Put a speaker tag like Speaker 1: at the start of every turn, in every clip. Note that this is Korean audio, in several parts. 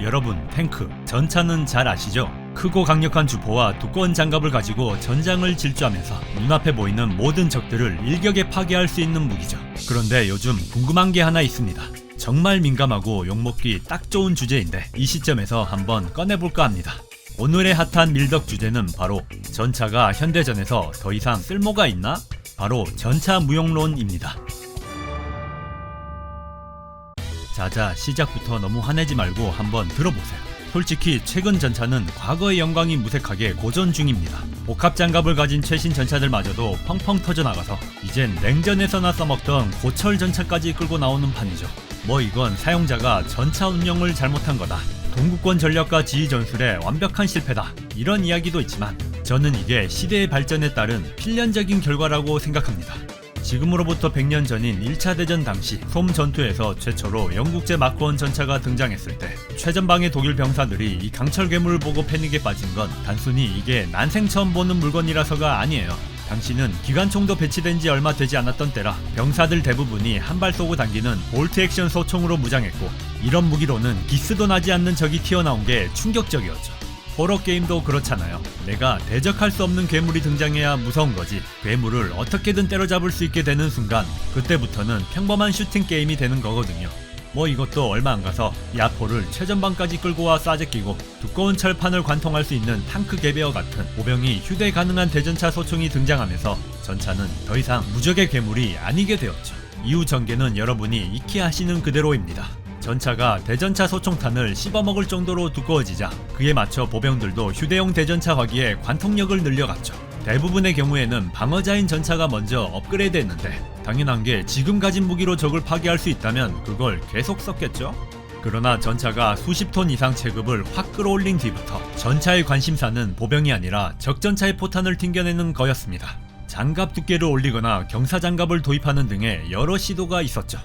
Speaker 1: 여러분, 탱크, 전차는 잘 아시죠? 크고 강력한 주포와 두꺼운 장갑을 가지고 전장을 질주하면서 눈앞에 보이는 모든 적들을 일격에 파괴할 수 있는 무기죠. 그런데 요즘 궁금한 게 하나 있습니다. 정말 민감하고 욕먹기 딱 좋은 주제인데 이 시점에서 한번 꺼내볼까 합니다. 오늘의 핫한 밀덕 주제는 바로 전차가 현대전에서 더 이상 쓸모가 있나? 바로 전차 무용론입니다. 자자 시작부터 너무 화내지 말고 한번 들어보세요. 솔직히 최근 전차는 과거의 영광이 무색하게 고전 중입니다. 복합 장갑을 가진 최신 전차들마저도 펑펑 터져 나가서 이젠 냉전에서나 써먹던 고철 전차까지 끌고 나오는 판이죠. 뭐 이건 사용자가 전차 운영을 잘못한 거다. 동구권 전력과 지휘 전술의 완벽한 실패다. 이런 이야기도 있지만 저는 이게 시대의 발전에 따른 필연적인 결과라고 생각합니다. 지금으로부터 100년 전인 1차 대전 당시 솜 전투에서 최초로 영국제 마크원 전차가 등장했을 때 최전방의 독일 병사들이 이 강철 괴물을 보고 패닉에 빠진 건 단순히 이게 난생 처음 보는 물건이라서가 아니에요. 당시는 기관총도 배치된 지 얼마 되지 않았던 때라 병사들 대부분이 한 발 쏘고 당기는 볼트 액션 소총으로 무장했고 이런 무기로는 기스도 나지 않는 적이 튀어나온 게 충격적이었죠. 호러 게임도 그렇잖아요. 내가 대적할 수 없는 괴물이 등장해야 무서운 거지. 괴물을 어떻게든 때려잡을 수 있게 되는 순간 그때부터는 평범한 슈팅 게임이 되는 거거든요. 뭐 이것도 얼마 안 가서 야포를 최전방까지 끌고 와 싸제끼고 두꺼운 철판을 관통할 수 있는 탕크 개베어 같은 보병이 휴대 가능한 대전차 소총이 등장하면서 전차는 더 이상 무적의 괴물이 아니게 되었죠. 이후 전개는 여러분이 익히 아시는 그대로입니다. 전차가 대전차 소총탄을 씹어먹을 정도로 두꺼워지자 그에 맞춰 보병들도 휴대용 대전차 화기에 관통력을 늘려갔죠. 대부분의 경우에는 방어자인 전차가 먼저 업그레이드했는데 당연한 게 지금 가진 무기로 적을 파괴할 수 있다면 그걸 계속 썼겠죠? 그러나 전차가 수십 톤 이상 체급을 확 끌어올린 뒤부터 전차의 관심사는 보병이 아니라 적전차의 포탄을 튕겨내는 거였습니다. 장갑 두께를 올리거나 경사 장갑을 도입하는 등의 여러 시도가 있었죠.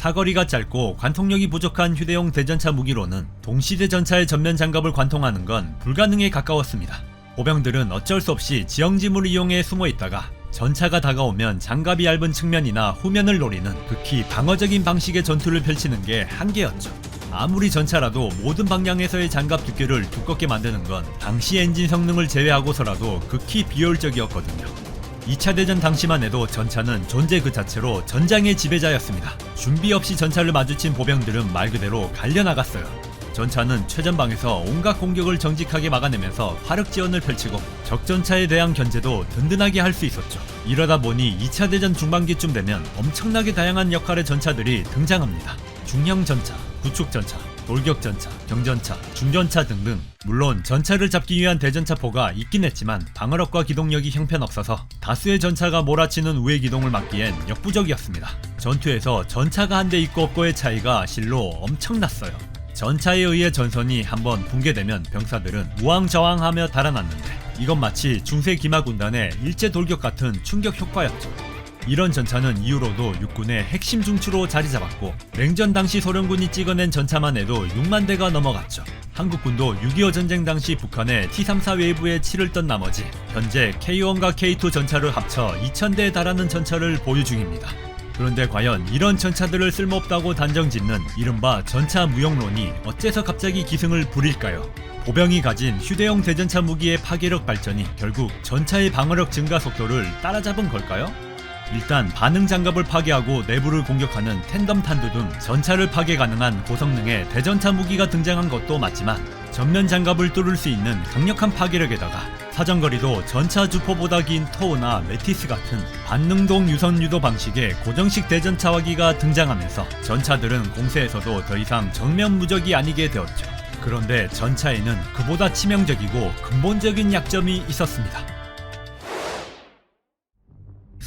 Speaker 1: 사거리가 짧고 관통력이 부족한 휴대용 대전차 무기로는 동시대 전차의 전면 장갑을 관통하는 건 불가능에 가까웠습니다. 보병들은 어쩔 수 없이 지형지물을 이용해 숨어 있다가 전차가 다가오면 장갑이 얇은 측면이나 후면을 노리는 극히 방어적인 방식의 전투를 펼치는 게 한계였죠. 아무리 전차라도 모든 방향에서의 장갑 두께를 두껍게 만드는 건 당시 엔진 성능을 제외하고서라도 극히 비효율적이었거든요. 2차 대전 당시만 해도 전차는 존재 그 자체로 전장의 지배자였습니다. 준비 없이 전차를 마주친 보병들은 말 그대로 갈려나갔어요. 전차는 최전방에서 온갖 공격을 정직하게 막아내면서 화력 지원을 펼치고 적전차에 대한 견제도 든든하게 할 수 있었죠. 이러다 보니 2차 대전 중반기쯤 되면 엄청나게 다양한 역할의 전차들이 등장합니다. 중형 전차, 구축 전차, 돌격 전차, 경전차, 중전차 등등 물론 전차를 잡기 위한 대전차포가 있긴 했지만 방어력과 기동력이 형편없어서 다수의 전차가 몰아치는 우회 기동을 막기엔 역부족이었습니다. 전투에서 전차가 한 대 있고 없고의 차이가 실로 엄청났어요. 전차에 의해 전선이 한번 붕괴되면 병사들은 우왕좌왕하며 달아났는데 이건 마치 중세 기마 군단의 일제 돌격 같은 충격 효과였죠. 이런 전차는 이후로도 육군의 핵심 중추로 자리 잡았고 냉전 당시 소련군이 찍어낸 전차만 해도 6만 대가 넘어갔죠. 한국군도 6.25 전쟁 당시 북한의 T-34 웨이브에 치를 떤 나머지 현재 K1과 K2 전차를 합쳐 2,000대에 달하는 전차를 보유 중입니다. 그런데 과연 이런 전차들을 쓸모없다고 단정짓는 이른바 전차 무용론이 어째서 갑자기 기승을 부릴까요? 보병이 가진 휴대용 대전차 무기의 파괴력 발전이 결국 전차의 방어력 증가 속도를 따라잡은 걸까요? 일단 반응 장갑을 파괴하고 내부를 공격하는 텐덤 탄두 등 전차를 파괴 가능한 고성능의 대전차 무기가 등장한 것도 맞지만 전면 장갑을 뚫을 수 있는 강력한 파괴력에다가 사정거리도 전차 주포보다 긴 토우나 메티스 같은 반능동 유선 유도 방식의 고정식 대전차 화기가 등장하면서 전차들은 공세에서도 더 이상 정면 무적이 아니게 되었죠. 그런데 전차에는 그보다 치명적이고 근본적인 약점이 있었습니다.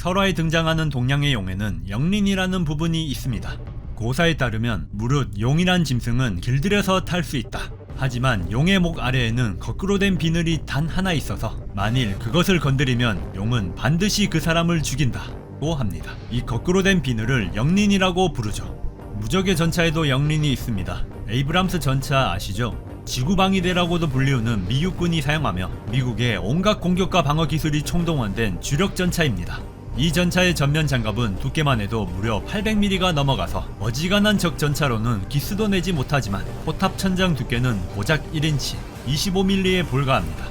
Speaker 1: 설화에 등장하는 동양의 용에는 영린이라는 부분이 있습니다. 고사에 따르면 무릇 용이란 짐승은 길들여서 탈 수 있다. 하지만 용의 목 아래에는 거꾸로 된 비늘이 단 하나 있어서 만일 그것을 건드리면 용은 반드시 그 사람을 죽인다고 합니다. 이 거꾸로 된 비늘을 영린이라고 부르죠. 무적의 전차에도 영린이 있습니다. 에이브람스 전차 아시죠? 지구방위대라고도 불리우는 미국군이 사용하며 미국의 온갖 공격과 방어 기술이 총동원된 주력 전차입니다. 이 전차의 전면 장갑은 두께만 해도 무려 800mm가 넘어가서 어지간한 적 전차로는 기스도 내지 못하지만 포탑 천장 두께는 고작 1인치 25mm에 불과합니다.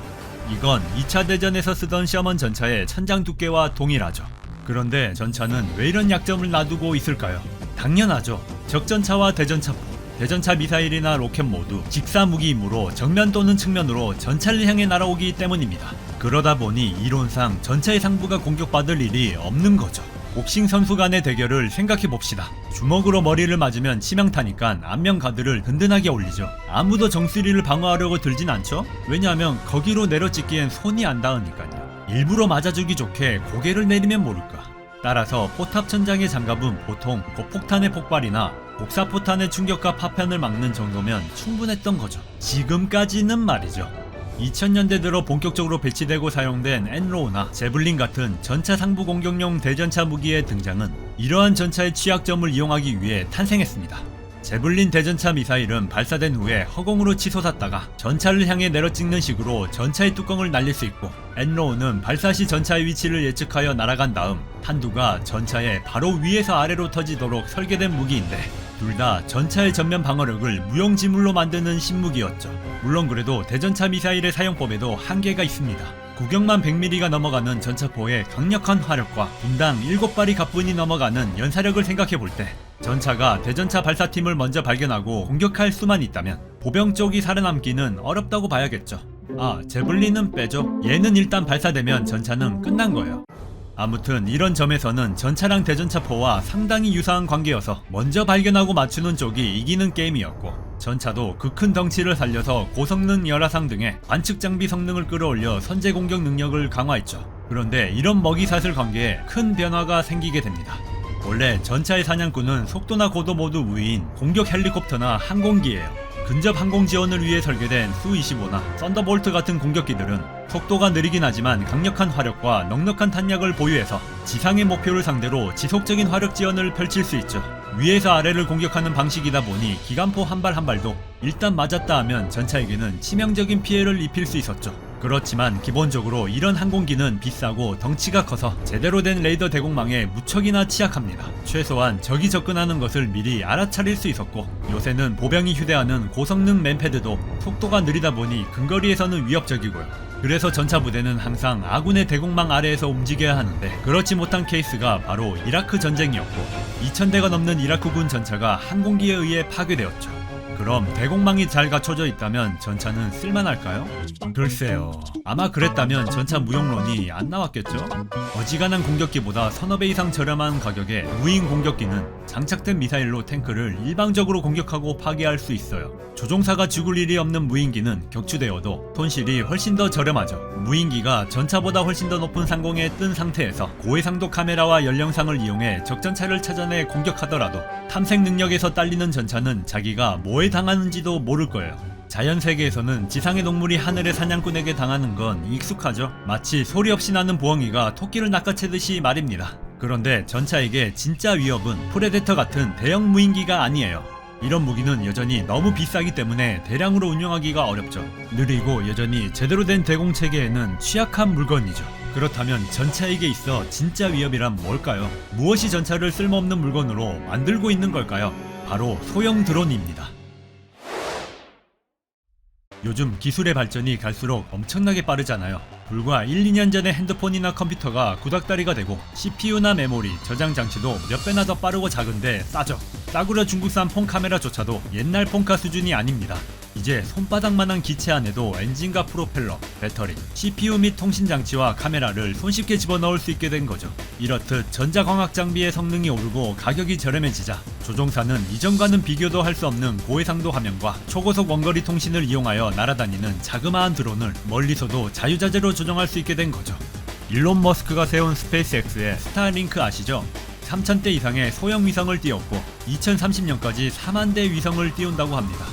Speaker 1: 이건 2차 대전에서 쓰던 셔먼 전차의 천장 두께와 동일하죠. 그런데 전차는 왜 이런 약점을 놔두고 있을까요? 당연하죠. 적전차와 대전차포, 대전차 미사일이나 로켓 모두 직사 무기이므로 정면 또는 측면으로 전차를 향해 날아오기 때문입니다. 그러다 보니 이론상 전차의 상부가 공격받을 일이 없는 거죠. 복싱 선수 간의 대결을 생각해 봅시다. 주먹으로 머리를 맞으면 치명 타니까 안면 가드를 든든하게 올리죠. 아무도 정수리를 방어하려고 들진 않죠? 왜냐하면 거기로 내려찍기엔 손이 안 닿으니까요. 일부러 맞아주기 좋게 고개를 내리면 모를까. 따라서 포탑 천장의 장갑은 보통 고폭탄의 폭발이나 복사포탄의 충격과 파편을 막는 정도면 충분했던 거죠. 지금까지는 말이죠. 2000년대 들어 본격적으로 배치되고 사용된 엔로우나 제블린 같은 전차 상부 공격용 대전차 무기의 등장은 이러한 전차의 취약점을 이용하기 위해 탄생했습니다. 제블린 대전차 미사일은 발사된 후에 허공으로 치솟았다가 전차를 향해 내려찍는 식으로 전차의 뚜껑을 날릴 수 있고 엔로우는 발사 시 전차의 위치를 예측하여 날아간 다음 탄두가 전차의 바로 위에서 아래로 터지도록 설계된 무기인데 둘 다 전차의 전면 방어력을 무용지물로 만드는 신무기였죠. 물론 그래도 대전차 미사일의 사용법에도 한계가 있습니다. 구경만 100mm가 넘어가는 전차포의 강력한 화력과 분당 7발이 가뿐히 넘어가는 연사력을 생각해 볼 때 전차가 대전차 발사팀을 먼저 발견하고 공격할 수만 있다면 보병 쪽이 살아남기는 어렵다고 봐야겠죠. 아, 제블린은 빼죠. 얘는 일단 발사되면 전차는 끝난 거예요. 아무튼 이런 점에서는 전차랑 대전차포와 상당히 유사한 관계여서 먼저 발견하고 맞추는 쪽이 이기는 게임이었고 전차도 그 큰 덩치를 살려서 고성능 열화상 등의 관측 장비 성능을 끌어올려 선제 공격 능력을 강화했죠. 그런데 이런 먹이사슬 관계에 큰 변화가 생기게 됩니다. 원래 전차의 사냥꾼은 속도나 고도 모두 우위인 공격 헬리콥터나 항공기예요. 근접 항공 지원을 위해 설계된 수-25나 썬더볼트 같은 공격기들은 속도가 느리긴 하지만 강력한 화력과 넉넉한 탄약을 보유해서 지상의 목표를 상대로 지속적인 화력 지원을 펼칠 수 있죠. 위에서 아래를 공격하는 방식이다 보니 기관포 한 발한 발도 일단 맞았다 하면 전차에게는 치명적인 피해를 입힐 수 있었죠. 그렇지만 기본적으로 이런 항공기는 비싸고 덩치가 커서 제대로 된 레이더 대공망에 무척이나 취약합니다. 최소한 적이 접근하는 것을 미리 알아차릴 수 있었고 요새는 보병이 휴대하는 고성능 맨패드도 속도가 느리다 보니 근거리에서는 위협적이고요. 그래서 전차 부대는 항상 아군의 대공망 아래에서 움직여야 하는데 그렇지 못한 케이스가 바로 이라크 전쟁이었고 2000대가 넘는 이라크군 전차가 항공기에 의해 파괴되었죠. 그럼 대공망이 잘 갖춰져 있다면 전차는 쓸만할까요? 글쎄요. 아마 그랬다면 전차 무용론이 안 나왔겠죠? 어지간한 공격기보다 서너 배 이상 저렴한 가격에 무인 공격기는 장착된 미사일로 탱크를 일방적으로 공격하고 파괴할 수 있어요. 조종사가 죽을 일이 없는 무인기는 격추되어도 손실이 훨씬 더 저렴하죠. 무인기가 전차보다 훨씬 더 높은 상공에 뜬 상태에서 고해상도 카메라와 연령상을 이용해 적전차를 찾아내 공격하더라도 탐색 능력에서 딸리는 전차는 자기가 뭐에 당하는지도 모를 거예요. 자연 세계에서는 지상의 동물이 하늘의 사냥꾼에게 당하는 건 익숙하죠. 마치 소리 없이 나는 부엉이가 토끼를 낚아채듯이 말입니다. 그런데 전차에게 진짜 위협은 프레데터 같은 대형 무인기가 아니에요. 이런 무기는 여전히 너무 비싸기 때문에 대량으로 운영하기가 어렵죠. 느리고 여전히 제대로 된 대공 체계에는 취약한 물건이죠. 그렇다면 전차에게 있어 진짜 위협이란 뭘까요? 무엇이 전차를 쓸모없는 물건으로 만들고 있는 걸까요? 바로 소형 드론입니다. 요즘 기술의 발전이 갈수록 엄청나게 빠르잖아요. 불과 1, 2년 전에 핸드폰이나 컴퓨터가 구닥다리가 되고 CPU나 메모리, 저장 장치도 몇 배나 더 빠르고 작은데 싸죠. 싸구려 중국산 폰 카메라조차도 옛날 폰카 수준이 아닙니다. 이제 손바닥만한 기체 안에도 엔진과 프로펠러, 배터리, CPU 및 통신 장치와 카메라를 손쉽게 집어넣을 수 있게 된 거죠. 이렇듯 전자광학 장비의 성능이 오르고 가격이 저렴해지자 조종사는 이전과는 비교도 할 수 없는 고해상도 화면과 초고속 원거리 통신을 이용하여 날아다니는 자그마한 드론을 멀리서도 자유자재로 조종할 수 있게 된 거죠. 일론 머스크가 세운 스페이스X의 스타링크 아시죠? 3,000대 이상의 소형 위성을 띄웠고 2030년까지 4만 대 위성을 띄운다고 합니다.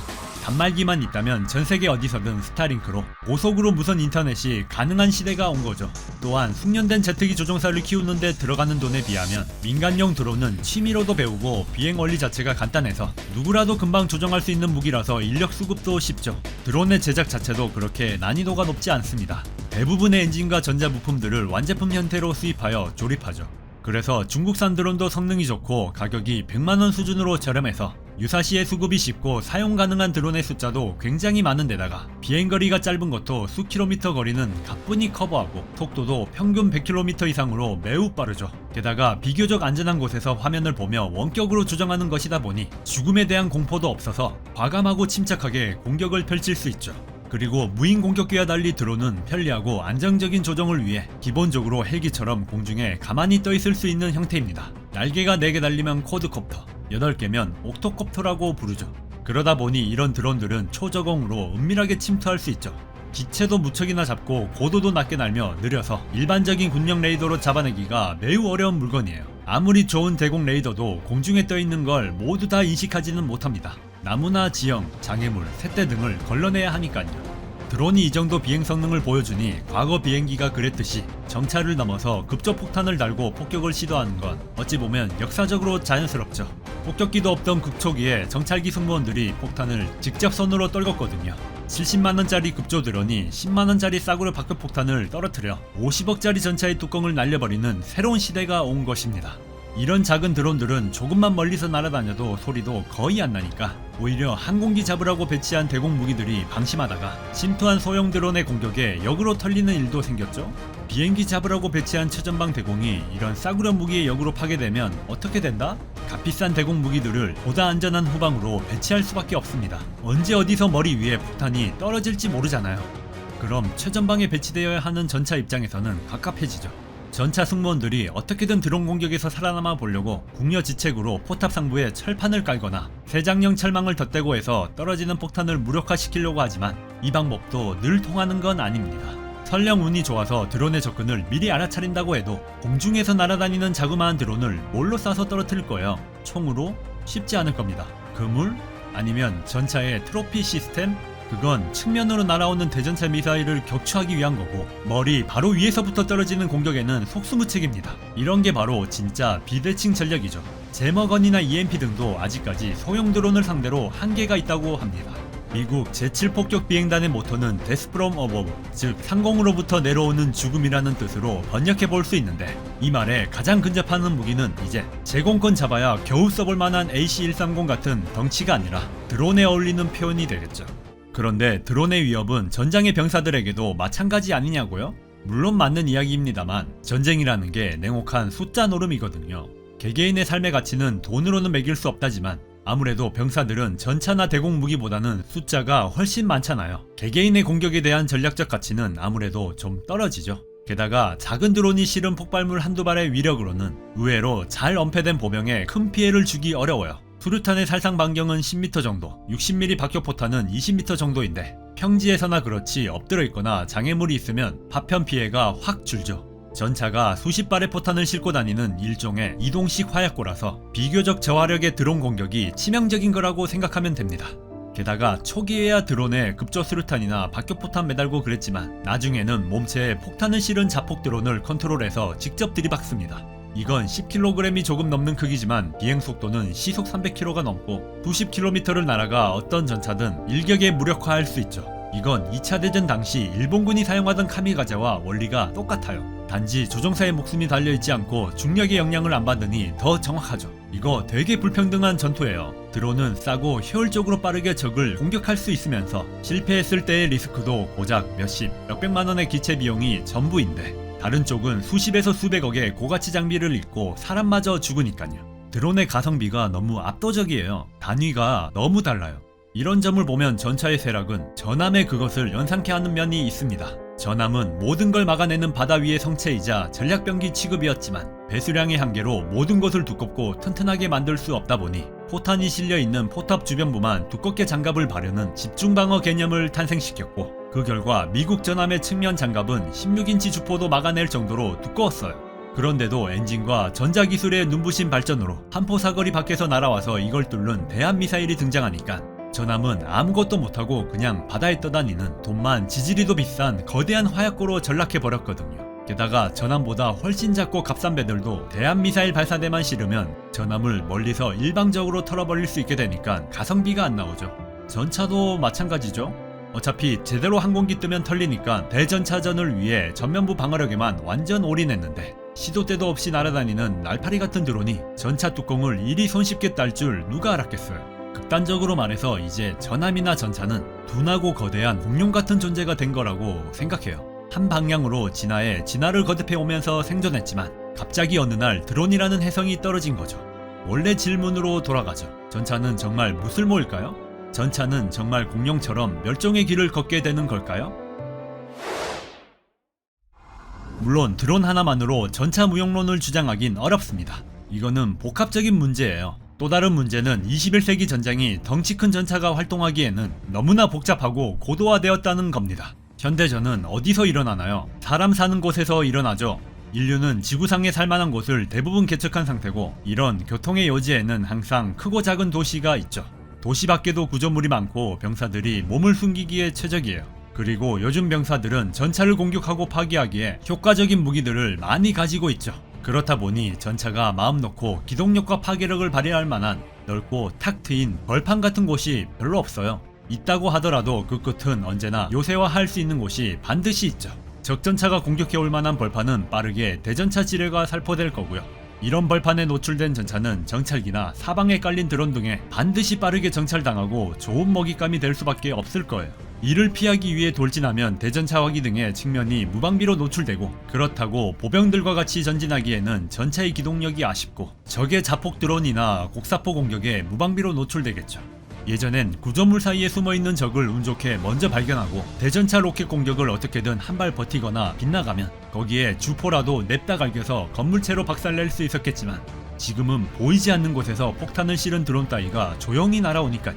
Speaker 1: 단말기만 있다면 전 세계 어디서든 스타링크로 고속으로 무선 인터넷이 가능한 시대가 온 거죠. 또한 숙련된 제트기 조종사를 키우는데 들어가는 돈에 비하면 민간용 드론은 취미로도 배우고 비행 원리 자체가 간단해서 누구라도 금방 조정할 수 있는 무기라서 인력 수급도 쉽죠. 드론의 제작 자체도 그렇게 난이도가 높지 않습니다. 대부분의 엔진과 전자 부품들을 완제품 형태로 수입하여 조립하죠. 그래서 중국산 드론도 성능이 좋고 가격이 100만원 수준으로 저렴해서 유사시에 수급이 쉽고 사용 가능한 드론의 숫자도 굉장히 많은 데다가 비행거리가 짧은 것도 수 킬로미터 거리는 가뿐히 커버하고 속도도 평균 100km 이상으로 매우 빠르죠. 게다가 비교적 안전한 곳에서 화면을 보며 원격으로 조정하는 것이다 보니 죽음에 대한 공포도 없어서 과감하고 침착하게 공격을 펼칠 수 있죠. 그리고 무인 공격기와 달리 드론은 편리하고 안정적인 조정을 위해 기본적으로 헬기처럼 공중에 가만히 떠 있을 수 있는 형태입니다. 날개가 4개 달리면 쿼드콥터, 8개면 옥토콥터라고 부르죠. 그러다 보니 이런 드론들은 초저공으로 은밀하게 침투할 수 있죠. 기체도 무척이나 잡고 고도도 낮게 날며 느려서 일반적인 군용 레이더로 잡아내기가 매우 어려운 물건이에요. 아무리 좋은 대공 레이더도 공중에 떠 있는 걸 모두 다 인식하지는 못합니다. 나무나 지형, 장애물, 새떼 등을 걸러내야 하니까요. 드론이 이 정도 비행 성능을 보여주니 과거 비행기가 그랬듯이 정찰을 넘어서 급조 폭탄을 달고 폭격을 시도하는 건 어찌 보면 역사적으로 자연스럽죠. 폭격기도 없던 극초기에 정찰기 승무원들이 폭탄을 직접 손으로 떨궜거든요. 70만원짜리 급조 드론이 10만원짜리 싸구려 박격 폭탄을 떨어뜨려 50억짜리 전차의 뚜껑을 날려버리는 새로운 시대가 온 것입니다. 이런 작은 드론들은 조금만 멀리서 날아다녀도 소리도 거의 안 나니까 오히려 항공기 잡으라고 배치한 대공 무기들이 방심하다가 침투한 소형 드론의 공격에 역으로 털리는 일도 생겼죠. 비행기 잡으라고 배치한 최전방 대공이 이런 싸구려 무기의 역으로 파괴되면 어떻게 된다? 값비싼 대공 무기들을 보다 안전한 후방으로 배치할 수밖에 없습니다. 언제 어디서 머리 위에 폭탄이 떨어질지 모르잖아요. 그럼 최전방에 배치되어야 하는 전차 입장에서는 갑갑해지죠. 전차 승무원들이 어떻게든 드론 공격에서 살아남아 보려고 궁여 지책으로 포탑 상부에 철판을 깔거나 세장형 철망을 덧대고 해서 떨어지는 폭탄을 무력화시키려고 하지만 이 방법도 늘 통하는 건 아닙니다. 설령 운이 좋아서 드론의 접근을 미리 알아차린다고 해도 공중에서 날아다니는 자그마한 드론을 뭘로 쏴서 떨어뜨릴 거예요? 총으로? 쉽지 않을 겁니다. 그물? 아니면 전차의 트로피 시스템? 그건 측면으로 날아오는 대전차 미사일을 격추하기 위한 거고 머리 바로 위에서부터 떨어지는 공격에는 속수무책입니다. 이런 게 바로 진짜 비대칭 전략이죠. 제머건이나 EMP 등도 아직까지 소형 드론을 상대로 한계가 있다고 합니다. 미국 제7폭격 비행단의 모토는 데스 프롬 어버브, 즉 상공으로부터 내려오는 죽음이라는 뜻으로 번역해 볼 수 있는데 이 말에 가장 근접하는 무기는 이제 제공권 잡아야 겨우 써볼 만한 AC-130 같은 덩치가 아니라 드론에 어울리는 표현이 되겠죠. 그런데 드론의 위협은 전장의 병사들에게도 마찬가지 아니냐고요? 물론 맞는 이야기입니다만 전쟁이라는 게 냉혹한 숫자 노름이거든요. 개개인의 삶의 가치는 돈으로는 매길 수 없다지만 아무래도 병사들은 전차나 대공 무기보다는 숫자가 훨씬 많잖아요. 개개인의 공격에 대한 전략적 가치는 아무래도 좀 떨어지죠. 게다가 작은 드론이 실은 폭발물 한두 발의 위력으로는 의외로 잘 엄폐된 보병에 큰 피해를 주기 어려워요. 수류탄의 살상 반경은 10m 정도, 60mm 박격포탄은 20m 정도인데 평지에서나 그렇지 엎드려 있거나 장애물이 있으면 파편 피해가 확 줄죠. 전차가 수십 발의 포탄을 싣고 다니는 일종의 이동식 화약고라서 비교적 저화력의 드론 공격이 치명적인 거라고 생각하면 됩니다. 게다가 초기에야 드론에 급조 수류탄이나 박격포탄 매달고 그랬지만 나중에는 몸체에 폭탄을 실은 자폭 드론을 컨트롤해서 직접 들이박습니다. 이건 10kg이 조금 넘는 크기지만 비행 속도는 시속 300km가 넘고 90km를 날아가 어떤 전차든 일격에 무력화할 수 있죠. 이건 2차 대전 당시 일본군이 사용하던 카미가제와 원리가 똑같아요. 단지 조종사의 목숨이 달려있지 않고 중력의 영향을 안 받으니 더 정확하죠. 이거 되게 불평등한 전투예요. 드론은 싸고 효율적으로 빠르게 적을 공격할 수 있으면서 실패했을 때의 리스크도 고작 몇십, 몇백만 원의 기체 비용이 전부인데 다른 쪽은 수십에서 수백억의 고가치 장비를 잃고 사람마저 죽으니까요. 드론의 가성비가 너무 압도적이에요. 단위가 너무 달라요. 이런 점을 보면 전차의 쇠락은 전함의 그것을 연상케 하는 면이 있습니다. 전함은 모든 걸 막아내는 바다 위의 성체이자 전략병기 취급이었지만 배수량의 한계로 모든 것을 두껍고 튼튼하게 만들 수 없다 보니 포탄이 실려 있는 포탑 주변부만 두껍게 장갑을 바르는 집중방어 개념을 탄생시켰고 그 결과 미국 전함의 측면 장갑은 16인치 주포도 막아낼 정도로 두꺼웠어요. 그런데도 엔진과 전자기술의 눈부신 발전으로 한포 사거리 밖에서 날아와서 이걸 뚫는 대한 미사일이 등장하니까 전함은 아무것도 못하고 그냥 바다에 떠다니는 돈만 지지리도 비싼 거대한 화약고로 전락해버렸거든요. 게다가 전함보다 훨씬 작고 값싼 배들도 대한미사일 발사대만 실으면 전함을 멀리서 일방적으로 털어버릴 수 있게 되니까 가성비가 안 나오죠. 전차도 마찬가지죠. 어차피 제대로 항공기 뜨면 털리니까 대전차전을 위해 전면부 방어력에만 완전 올인했는데 시도 때도 없이 날아다니는 날파리 같은 드론이 전차 뚜껑을 이리 손쉽게 딸 줄 누가 알았겠어요. 극단적으로 말해서 이제 전함이나 전차는 둔하고 거대한 공룡 같은 존재가 된 거라고 생각해요. 한 방향으로 진화에 진화를 거듭해 오면서 생존했지만 갑자기 어느 날 드론이라는 해성이 떨어진 거죠. 원래 질문으로 돌아가죠. 전차는 정말 무술모일까요? 전차는 정말 공룡처럼 멸종의 길을 걷게 되는 걸까요? 물론 드론 하나만으로 전차 무용론을 주장하긴 어렵습니다. 이거는 복합적인 문제예요. 또 다른 문제는 21세기 전장이 덩치 큰 전차가 활동하기에는 너무나 복잡하고 고도화되었다는 겁니다. 현대전은 어디서 일어나나요? 사람 사는 곳에서 일어나죠. 인류는 지구상에 살만한 곳을 대부분 개척한 상태고 이런 교통의 요지에는 항상 크고 작은 도시가 있죠. 도시 밖에도 구조물이 많고 병사들이 몸을 숨기기에 최적이에요. 그리고 요즘 병사들은 전차를 공격하고 파괴하기에 효과적인 무기들을 많이 가지고 있죠. 그렇다 보니 전차가 마음 놓고 기동력과 파괴력을 발휘할 만한 넓고 탁 트인 벌판 같은 곳이 별로 없어요. 있다고 하더라도 그 끝은 언제나 요새화할 수 있는 곳이 반드시 있죠. 적전차가 공격해 올 만한 벌판은 빠르게 대전차 지뢰가 살포될 거고요. 이런 벌판에 노출된 전차는 정찰기나 사방에 깔린 드론 등에 반드시 빠르게 정찰당하고 좋은 먹잇감이 될 수밖에 없을 거예요. 이를 피하기 위해 돌진하면 대전차 화기 등의 측면이 무방비로 노출되고 그렇다고 보병들과 같이 전진하기에는 전차의 기동력이 아쉽고 적의 자폭 드론이나 곡사포 공격에 무방비로 노출되겠죠. 예전엔 구조물 사이에 숨어있는 적을 운 좋게 먼저 발견하고 대전차 로켓 공격을 어떻게든 한 발 버티거나 빗나가면 거기에 주포라도 냅다 갈겨서 건물체로 박살낼 수 있었겠지만 지금은 보이지 않는 곳에서 폭탄을 실은 드론 따위가 조용히 날아오니까요.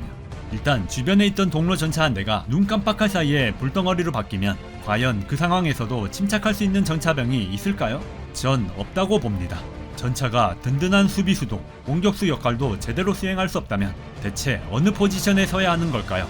Speaker 1: 일단 주변에 있던 동로 전차 한 대가 눈 깜빡할 사이에 불덩어리로 바뀌면 과연 그 상황에서도 침착할 수 있는 전차병이 있을까요? 전 없다고 봅니다. 전차가 든든한 수비수도 공격수 역할도 제대로 수행할 수 없다면 대체 어느 포지션에 서야 하는 걸까요?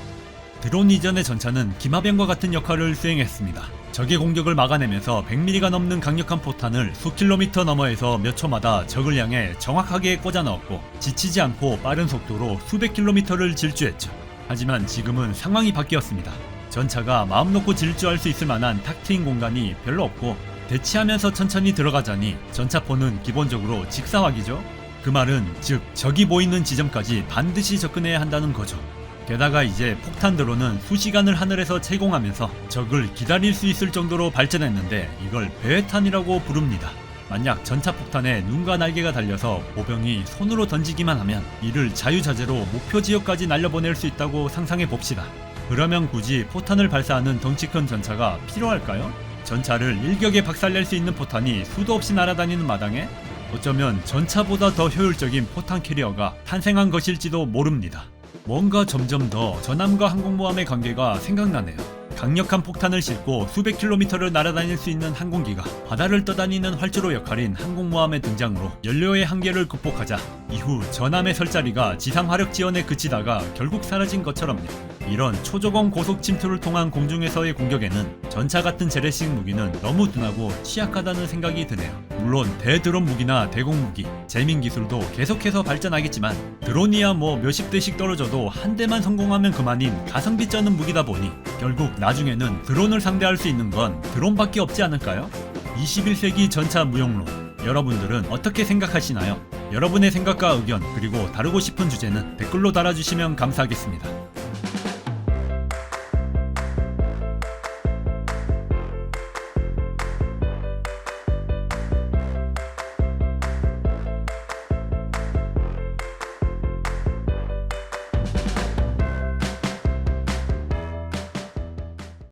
Speaker 1: 드론 이전의 전차는 기마병과 같은 역할을 수행했습니다. 적의 공격을 막아내면서 100mm가 넘는 강력한 포탄을 수킬로미터 너머에서 몇 초마다 적을 향해 정확하게 꽂아 넣었고 지치지 않고 빠른 속도로 수백 킬로미터를 질주했죠. 하지만 지금은 상황이 바뀌었습니다. 전차가 마음 놓고 질주할 수 있을 만한 탁 트인 공간이 별로 없고 대치하면서 천천히 들어가자니 전차포는 기본적으로 직사각이죠. 그 말은 즉 적이 보이는 지점까지 반드시 접근해야 한다는 거죠. 게다가 이제 폭탄 드론은 수시간을 하늘에서 채공하면서 적을 기다릴 수 있을 정도로 발전했는데 이걸 배회탄이라고 부릅니다. 만약 전차 폭탄에 눈과 날개가 달려서 보병이 손으로 던지기만 하면 이를 자유자재로 목표 지역까지 날려보낼 수 있다고 상상해 봅시다. 그러면 굳이 포탄을 발사하는 덩치 큰 전차가 필요할까요? 전차를 일격에 박살낼 수 있는 포탄이 수도 없이 날아다니는 마당에 어쩌면 전차보다 더 효율적인 포탄 캐리어가 탄생한 것일지도 모릅니다. 뭔가 점점 더 전함과 항공모함의 관계가 생각나네요. 강력한 폭탄을 싣고 수백 킬로미터를 날아다닐 수 있는 항공기가 바다를 떠다니는 활주로 역할인 항공모함의 등장으로 연료의 한계를 극복하자 이후 전함의 설 자리가 지상 화력 지원에 그치다가 결국 사라진 것처럼요. 이런 초저공 고속 침투를 통한 공중에서의 공격에는 전차 같은 재래식 무기는 너무 둔하고 취약하다는 생각이 드네요. 물론 대드론 무기나 대공 무기, 재민 기술도 계속해서 발전하겠지만 드론이야 뭐 몇십 대씩 떨어져도 한 대만 성공하면 그만인 가성비 쩌는 무기다 보니 결국 나중에는 드론을 상대할 수 있는 건 드론밖에 없지 않을까요? 21세기 전차 무용론 여러분들은 어떻게 생각하시나요? 여러분의 생각과 의견 그리고 다루고 싶은 주제는 댓글로 달아주시면 감사하겠습니다.